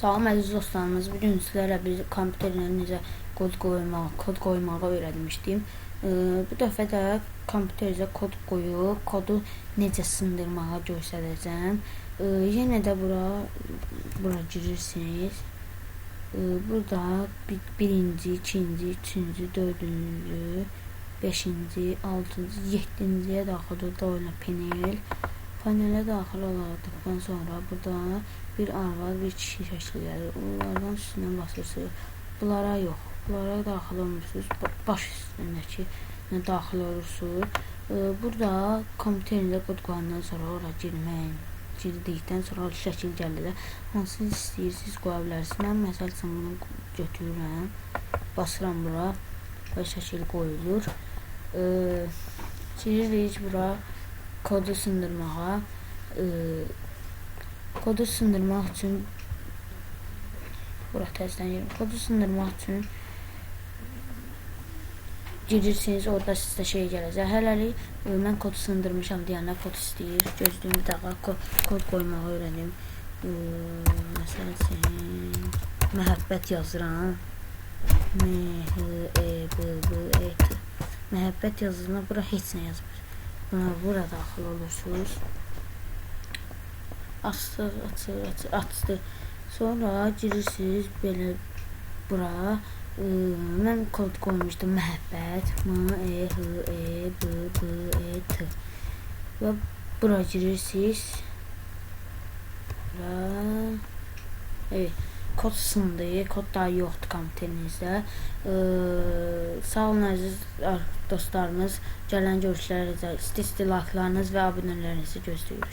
Salam əziz dostlarımız. Bu gün sizlərə bir kompüterlə necə kod qoymaq, kod qoymağı öyrətmişdim. Ee, bu dəfə də kompüterizə kod qoyub, kodu necə sındırmağı göstərəcəm. Ee, yenə də bura bura girirsiniz. Ee, burada bir, birinci, ikinci, üçüncü, dördüncü, beşinci, altıncı, yeddinciyə daxil oldu oyna panel. Panelə daxil olduqdan sonra burada bir arvad, bir kişi şəkli gəlir. Onlardan üstünə basırsınız. Bunlara yox. Bunlara daxil olmursunuz. Ba- Baş üstündəki daxil olursunuz. Burada kompüterinizə kod qoyandan sonra ora girmək girdikdən sonra şəkil gəlir. Hansını istəyirsiniz qoya bilərsiniz. Mən məsəl üçün bunu götürürəm. Basıram bura və şəkil qoyulur. Giririk bura kodu sındırmağa. Ee, kodu sındırmaq üçün bura təzədən yerim. Kodu sındırmaq üçün girirsiniz, orada sizə şey gələcək. Hələlik e, mən kod sındırmışam deyənlər kod istəyir. Gözləyim bir dəqiqə kod, kod qoymağı öyrənim. E, məsəl üçün məhəbbət yazıram. M H E B B E T. Məhəbbət yazılına bura heç nə yazmır. Buna bura daxil olursunuz. Açdı, açdı, açdı, açdı. Sonra girirsiniz belə bura. E, mən kod qoymuşdum məhəbbət. M E H E B B E T. Və bura girirsiniz. Bura. Evet. Kod sındı. Kod daha yoxdur kompüterinizdə. Ee, sağ olun əziz ar- dostlarımız. Gələn görüşlərə istə-istə like'larınız və abunələrinizi gözləyirik.